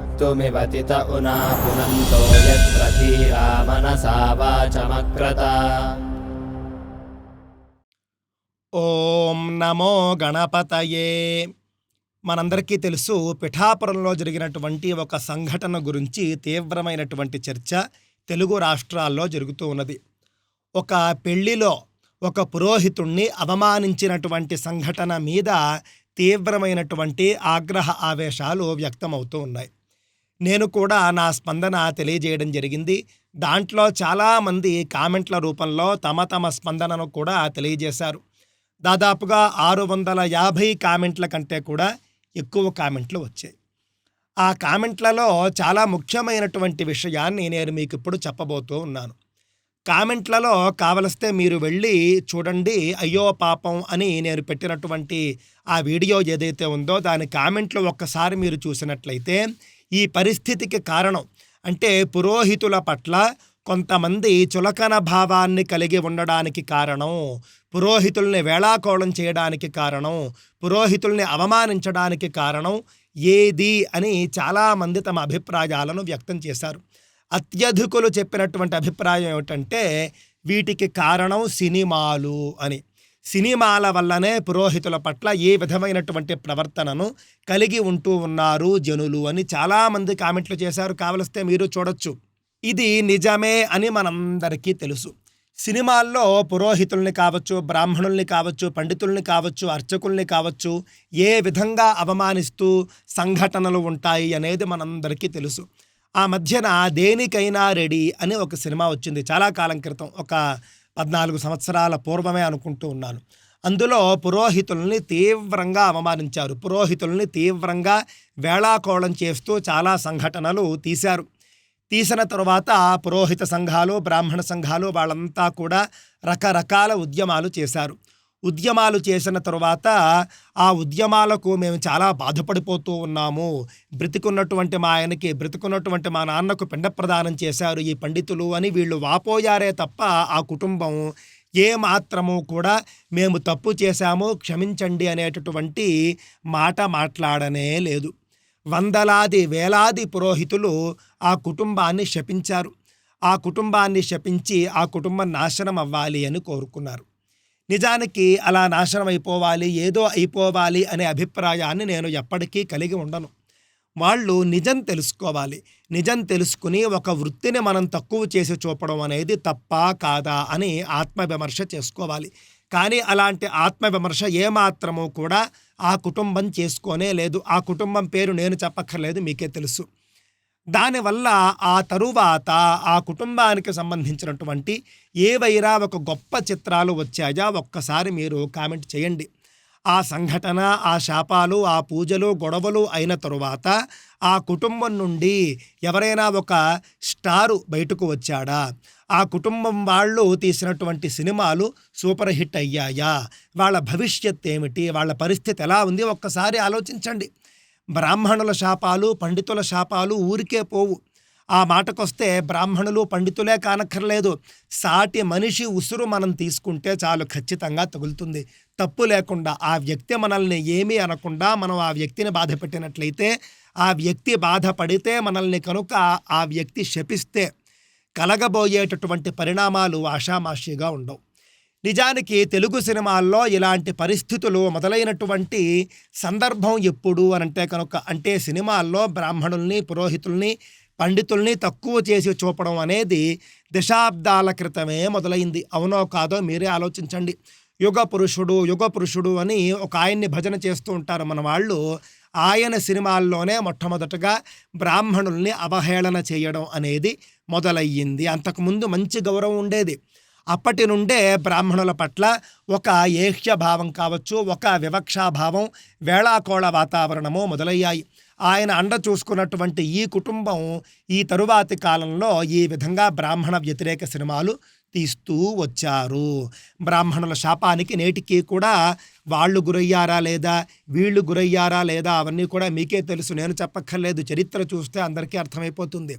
वक्तुमिवतित उना पुनन्तो यत्र धीरा मनसा वाचमक्रत ఓం నమో గణపతయే మనందరికీ తెలుసు పిఠాపురంలో జరిగినటువంటి ఒక సంఘటన గురించి తీవ్రమైనటువంటి చర్చ తెలుగు రాష్ట్రాల్లో జరుగుతూ ఉన్నది ఒక పెళ్లిలో ఒక పురోహితుణ్ణి అవమానించినటువంటి సంఘటన మీద తీవ్రమైనటువంటి ఆగ్రహ ఆవేశాలు వ్యక్తమవుతూ ఉన్నాయి నేను కూడా నా స్పందన తెలియజేయడం జరిగింది. దాంట్లో చాలామంది కామెంట్ల రూపంలో తమ తమ స్పందనను కూడా తెలియజేశారు. దాదాపుగా ఆరు వందల యాభై కామెంట్ల కంటే కూడా ఎక్కువ కామెంట్లు వచ్చాయి. ఆ కామెంట్లలో చాలా ముఖ్యమైనటువంటి విషయాన్ని నేను మీకు ఇప్పుడు చెప్పబోతూ ఉన్నాను. కామెంట్లలో కావలిస్తే మీరు వెళ్ళి చూడండి అయ్యో పాపం అని నేను పెట్టినటువంటి ఆ వీడియో ఏదైతే ఉందో దాని కామెంట్లు ఒక్కసారి మీరు చూసినట్లయితే ఈ పరిస్థితికి కారణం. అంటే పురోహితుల పట్ల కొంతమంది చులకన భావాన్ని కలిగి ఉండడానికి కారణం. పురోహితుల్ని వేళాకోళం చేయడానికి కారణం. పురోహితుల్ని అవమానించడానికి కారణం ఏది అని చాలామంది తమ అభిప్రాయాలను వ్యక్తం చేశారు. అత్యధికులు చెప్పినటువంటి అభిప్రాయం ఏమిటంటే వీటికి కారణం సినిమాలు అని. సినిమాల వల్లనే పురోహితుల పట్ల ఏ విధమైనటువంటి ప్రవర్తనను కలిగి ఉంటూ ఉన్నారు జనులు అని చాలామంది కామెంట్లు చేశారు. కావలిస్తే మీరు చూడొచ్చు. ఇది నిజమే అని మనందరికీ తెలుసు. సినిమాల్లో పురోహితుల్ని కావచ్చు బ్రాహ్మణుల్ని కావచ్చు పండితుల్ని కావచ్చు అర్చకుల్ని కావచ్చు ఏ విధంగా అవమానిస్తూ సంఘటనలు ఉంటాయి అనేది మనందరికీ తెలుసు. ఆ మధ్యన దేనికైనా రెడీ అని ఒక సినిమా వచ్చింది. చాలా కాలం క్రితం ఒక పద్నాలుగు సంవత్సరాల పూర్వమే అనుకుంటూ ఉన్నాను. అందులో పురోహితుల్ని తీవ్రంగా అవమానించారు. పురోహితుల్ని తీవ్రంగా వేళాకోళం చేస్తూ చాలా సంఘటనలు తీశారు. తీసిన తరువాత పురోహిత సంఘాలు బ్రాహ్మణ సంఘాలు వాళ్ళంతా కూడా రకరకాల ఉద్యమాలు చేశారు. ఉద్యమాలు చేసిన తరువాత ఆ ఉద్యమాలకు మేము చాలా బాధపడిపోతూ ఉన్నాము. బ్రతికున్నటువంటి మా ఆయనకి బ్రతికున్నటువంటి మా నాన్నకు పిండ ప్రదానం చేశారు ఈ పండితులు అని వీళ్ళు వాపోయారే తప్ప ఆ కుటుంబం ఏ మాత్రము కూడా మేము తప్పు చేశాము క్షమించండి అనేటటువంటి మాట మాట్లాడనే లేదు. వందలాది వేలాది పురోహితులు ఆ కుటుంబాన్ని శపించారు. ఆ కుటుంబాన్ని శపించి ఆ కుటుంబం నాశనం అవ్వాలి అని కోరుకున్నారు. నిజానికి అలా నాశనం అయిపోవాలి ఏదో అయిపోవాలి అనే అభిప్రాయాన్ని నేను ఎప్పటికీ కలిగి ఉండను. వాళ్ళు నిజం తెలుసుకోవాలి. నిజం తెలుసుకుని ఒక వృత్తిని మనం తక్కువ చేసి చూపడం అనేది తప్ప కాదా అని ఆత్మవిమర్శ చేసుకోవాలి. కానీ అలాంటి ఆత్మవిమర్శ ఏమాత్రమూ కూడా ఆ కుటుంబం చేసుకోనే లేదు. ఆ కుటుంబం పేరు నేను చెప్పక్కర్లేదు మీకే తెలుసు. దానివల్ల ఆ తరువాత ఆ కుటుంబానికి సంబంధించినటువంటి ఏవైరా ఒక గొప్ప చిత్రాలు వచ్చాయా ఒక్కసారి మీరు కామెంట్ చేయండి. ఆ సంఘటన ఆ శాపాలు ఆ పూజలు గొడవలు అయిన తరువాత ఆ కుటుంబం నుండి ఎవరైనా ఒక స్టారు బయటకు వచ్చాడా? ఆ కుటుంబం వాళ్ళు తీసినటువంటి సినిమాలు సూపర్ హిట్ అయ్యాయా? వాళ్ళ భవిష్యత్ ఏమిటి వాళ్ళ పరిస్థితి ఎలా ఉంది? ఒక్కసారి ఆలోచించండి. బ్రాహ్మణుల శాపాలు పండితుల శాపాలు ఊరికే పోవు. ఆ మాటకొస్తే బ్రాహ్మణులు పండితులే కానక్కర్లేదు. సాటి మనిషి ఉసురు మనం తీసుకుంటే చాలు ఖచ్చితంగా తగులుతుంది. తప్పు లేకుండా ఆ వ్యక్తి మనల్ని ఏమీ అనకుండా మనం ఆ వ్యక్తిని బాధ పెట్టినట్లయితే ఆ వ్యక్తి బాధపడితే మనల్ని కనుక ఆ వ్యక్తి శపిస్తే కలగబోయేటటువంటి పరిణామాలు ఆషామాషిగా ఉండవు. నిజానికి తెలుగు సినిమాల్లో ఇలాంటి పరిస్థితులు మొదలైనటువంటి సందర్భం ఎప్పుడు అని అంటే కనుక అంటే సినిమాల్లో బ్రాహ్మణుల్ని పురోహితుల్ని పండితుల్ని తక్కువ చేసి చూపడం అనేది దశాబ్దాల క్రితమే మొదలైంది. అవునో కాదో మీరే ఆలోచించండి. యుగ పురుషుడు యుగ పురుషుడు అని ఒక ఆయన్ని భజన చేస్తూ ఉంటారు మన వాళ్ళు. ఆయన సినిమాల్లోనే మొట్టమొదటగా బ్రాహ్మణుల్ని అవహేళన చేయడం అనేది మొదలయ్యింది. అంతకుముందు మంచి గౌరవం ఉండేది. అప్పటి నుండే బ్రాహ్మణుల పట్ల ఒక ఏహ్యభావం కావచ్చు ఒక వివక్షాభావం వేళాకోళ వాతావరణము మొదలయ్యాయి. ఆయన అండ చూసుకున్నటువంటి ఈ కుటుంబం ఈ తరువాతి కాలంలో ఈ విధంగా బ్రాహ్మణ వ్యతిరేక సినిమాలు తీస్తూ వచ్చారు. బ్రాహ్మణుల శాపానికి నేటికి కూడా వాళ్ళు గురయ్యారా లేదా వీళ్ళు గురయ్యారా లేదా అవన్నీ కూడా మీకే తెలుసు. నేను చెప్పక్కర్లేదు. చరిత్ర చూస్తే అందరికీ అర్థమైపోతుంది.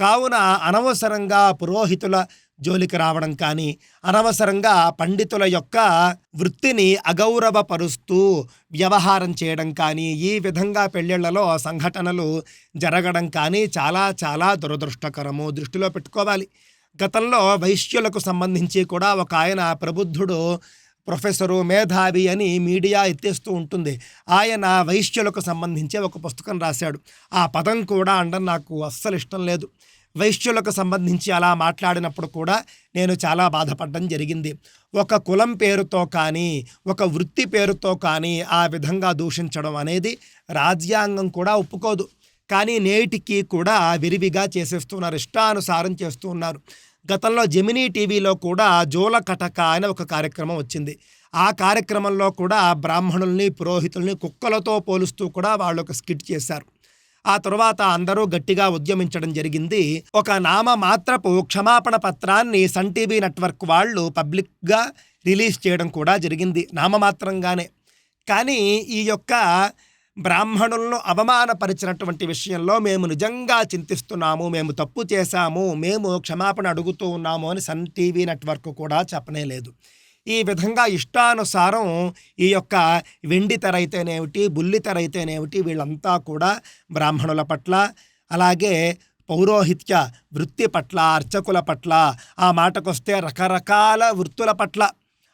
కావున అనవసరంగా పురోహితుల జోలికి రావడం కానీ అనవసరంగా పండితుల యొక్క వృత్తిని అగౌరవపరుస్తూ వ్యవహారం చేయడం కానీ ఈ విధంగా పెళ్ళిళ్ళలో సంఘటనలు జరగడం కానీ చాలా చాలా దురదృష్టకరము. దృష్టిలో పెట్టుకోవాలి. గతంలో వైశ్యులకు సంబంధించి కూడా ఒక ఆయన ప్రబుద్ధుడు ప్రొఫెసరు మేధావి అని మీడియా ఎత్తేస్తూ ఉంటుంది. ఆయన వైశ్యులకు సంబంధించి ఒక పుస్తకం రాశాడు. ఆ పదం కూడా అండం నాకు అస్సలు ఇష్టం లేదు. వైశ్యులకు సంబంధించి అలా మాట్లాడినప్పుడు కూడా నేను చాలా బాధపడడం జరిగింది. ఒక కులం పేరుతో కానీ ఒక వృత్తి పేరుతో కానీ ఆ విధంగా దూషించడం అనేది రాజ్యాంగం కూడా ఒప్పుకోదు. కానీ నేటికి కూడా విరివిగా చేసేస్తున్నారు ఇష్టానుసారం చేస్తూ ఉన్నారు. గతంలో జెమినీ టీవీలో కూడా జోల కటక అనే ఒక కార్యక్రమం వచ్చింది. ఆ కార్యక్రమంలో కూడా బ్రాహ్మణుల్ని పురోహితుల్ని కుక్కలతో పోలుస్తూ కూడా వాళ్ళు ఒక స్కిట్ చేశారు. ఆ తరువాత అందరూ గట్టిగా ఉద్యమించడం జరిగింది. ఒక నామ మాత్రపు క్షమాపణ పత్రాన్ని సన్ టీవీ నెట్వర్క్ వాళ్ళు పబ్లిక్గా రిలీజ్ చేయడం కూడా జరిగింది నామమాత్రంగానే. కానీ ఈ యొక్క బ్రాహ్మణులను అవమానపరిచినటువంటి విషయంలో మేము నిజంగా చింతిస్తున్నాము మేము తప్పు చేశాము మేము క్షమాపణ అడుగుతూ ఉన్నాము అని సన్ టీవీ నెట్వర్క్ కూడా చెప్పనే లేదు ఈ విధంగా ఇష్టానుసారం ఈ యొక్క వెండి తెర అయితేనేమిటి బుల్లి తెర అయితేనేమిటి వీళ్ళంతా కూడా బ్రాహ్మణుల పట్ల అలాగే పౌరోహిత్య వృత్తి పట్ల అర్చకుల పట్ల ఆ మాటకొస్తే రకరకాల వృత్తుల పట్ల.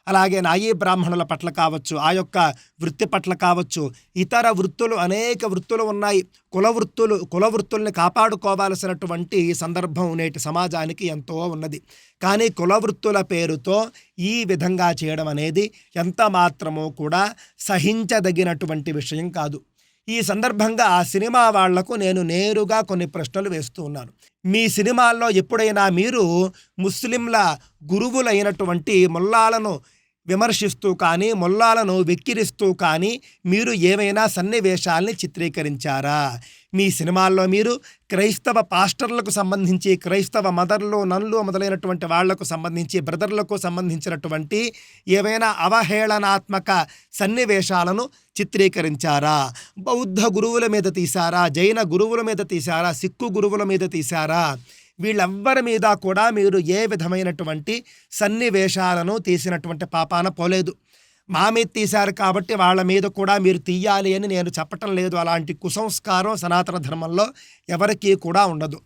అలాగే నాయీ బ్రాహ్మణుల పట్ల కావచ్చు ఆ యొక్క వృత్తి పట్ల కావచ్చు ఇతర వృత్తులు అనేక వృత్తులు ఉన్నాయి. కుల వృత్తులు కుల వృత్తుల్ని కాపాడుకోవాల్సినటువంటి సందర్భం నేటి సమాజానికి ఎంతో ఉన్నది. కానీ కుల వృత్తుల పేరుతో ఈ విధంగా చేయడం అనేది ఎంత మాత్రమో కూడా సహించదగినటువంటి విషయం కాదు. ఈ సందర్భంగా ఆ సినిమా వాళ్ళకు నేను నేరుగా కొన్ని ప్రశ్నలు వేస్తూ ఉన్నాను. మీ సినిమాల్లో ఎప్పుడైనా మీరు ముస్లింల గురువులైనటువంటి ముల్లాలను విమర్శిస్తూ కానీ ముల్లాలను వెక్కిరిస్తూ కానీ మీరు ఏమైనా సన్నివేశాల్ని చిత్రీకరించారా? మీ సినిమాల్లో మీరు క్రైస్తవ పాస్టర్లకు సంబంధించి క్రైస్తవ మదర్లు నన్లు మొదలైనటువంటి వాళ్ళకు సంబంధించి బ్రదర్లకు సంబంధించినటువంటి ఏవైనా అవహేళనాత్మక సన్నివేశాలను చిత్రీకరించారా? బౌద్ధ గురువుల మీద తీశారా? జైన గురువుల మీద తీశారా? సిక్కు గురువుల మీద తీశారా? వీళ్ళెవ్వరి మీద కూడా మీరు ఏ విధమైనటువంటి సన్నివేశాలను తీసినటువంటి పాపాన పోలేదు. మామెత్తేశారు తీశారు కాబట్టి వాళ్ళ మీద కూడా మీరు తీయాలి అని నేను చెప్పటం లేదు. అలాంటి కుసంస్కారం సనాతన ధర్మంలో ఎవరికీ కూడా ఉండదు.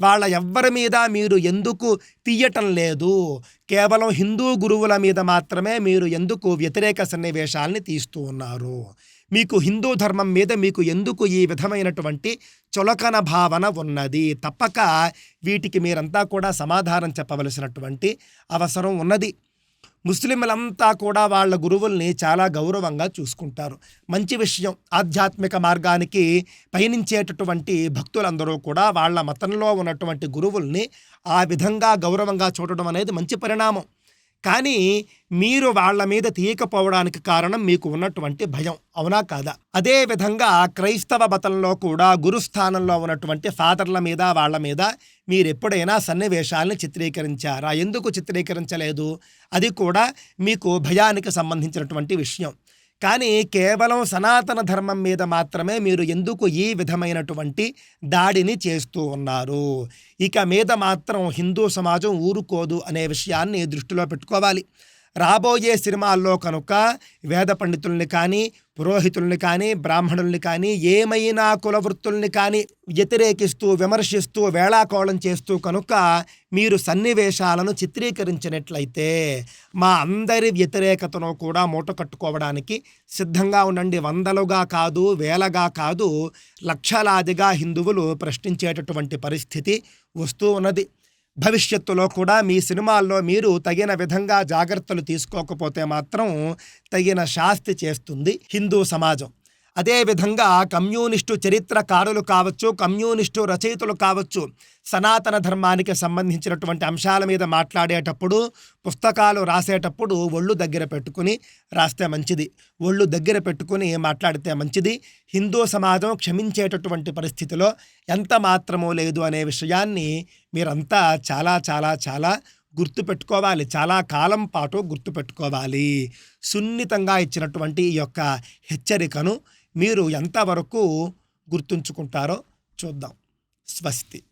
వాళ్ళ ఎవ్వరి మీద మీరు ఎందుకు తీయటం లేదు? కేవలం హిందూ గురువుల మీద మాత్రమే మీరు ఎందుకు వ్యతిరేక సన్నివేశాల్ని తీస్తూ ఉన్నారు? మీకు హిందూ ధర్మం మీద మీకు ఎందుకు ఈ విధమైనటువంటి చులకన భావన ఉన్నది? తప్పక వీటికి మీరంతా కూడా సమాధానం చెప్పవలసినటువంటి అవసరం ఉన్నది. ముస్లింలంతా కూడా వాళ్ళ గురువుల్ని చాలా గౌరవంగా చూసుకుంటారు. మంచి విషయం ఆధ్యాత్మిక మార్గానికి పయనించేటటువంటి భక్తులందరూ కూడా వాళ్ళ మతంలో ఉన్నటువంటి గురువుల్ని ఆ విధంగా గౌరవంగా చూడడం అనేది మంచి పరిణామం. కానీ మీరు వాళ్ళ మీద తీయకపోవడానికి కారణం మీకు ఉన్నటువంటి భయం అవునా కాదా? అదే విధంగా క్రైస్తవ మతంలో కూడా గురుస్థానంలో ఉన్నటువంటి ఫాదర్ల మీద వాళ్ళ మీద మీరు ఎప్పుడైనా సన్నివేశాలను చిత్రీకరించారా? ఎందుకు చిత్రీకరించలేదు? అది కూడా మీకు భయానికి సంబంధించినటువంటి విషయం. కానీ కేవలం సనాతన ధర్మం మీద మాత్రమే మీరు ఎందుకు ఈ విధమైనటువంటి దాడిని చేస్తూ ఉన్నారు? ఇక మీద మాత్రం హిందూ సమాజం ఊరుకోదు అనే విషయాన్ని దృష్టిలో పెట్టుకోవాలి. రాబోయే సినిమాల్లో కనుక వేద పండితుల్ని కానీ పురోహితుల్ని కానీ బ్రాహ్మణుల్ని కానీ ఏమైనా కులవృత్తుల్ని కానీ వ్యతిరేకిస్తూ విమర్శిస్తూ వేళాకోళం చేస్తూ కనుక మీరు సన్నివేశాలను చిత్రీకరించినట్లయితే మా అందరి వ్యతిరేకతను కూడా మూట కట్టుకోవడానికి సిద్ధంగా ఉండండి. వందలుగా కాదు వేలగా కాదు లక్షలాదిగా హిందువులు ప్రశ్నించేటటువంటి పరిస్థితి వస్తూ ఉన్నది. భవిష్యత్తులో కూడా మీ సినిమాల్లో మీరు తగిన విధంగా జాగ్రత్తలు తీసుకోకపోతే మాత్రం తగిన శాస్తి చేస్తుంది హిందూ సమాజం. అదేవిధంగా కమ్యూనిస్టు చరిత్రకారులు కావచ్చు కమ్యూనిస్టు రచయితలు కావచ్చు సనాతన ధర్మానికి సంబంధించినటువంటి అంశాల మీద మాట్లాడేటప్పుడు పుస్తకాలు రాసేటప్పుడు ఒళ్ళు దగ్గర పెట్టుకుని రాస్తే మంచిది. ఒళ్ళు దగ్గర పెట్టుకుని మాట్లాడితే మంచిది. హిందూ సమాజం క్షమించేటటువంటి పరిస్థితిలో ఎంత మాత్రమూ లేదు అనే విషయాన్ని మీరంతా చాలా చాలా చాలా గుర్తుపెట్టుకోవాలి. చాలా కాలం పాటు గుర్తుపెట్టుకోవాలి. సున్నితంగా ఇచ్చినటువంటి ఈ యొక్క హెచ్చరికను మీరు ఎంతవరకు గుర్తుంచుకుంటారో చూద్దాం. స్వస్తి.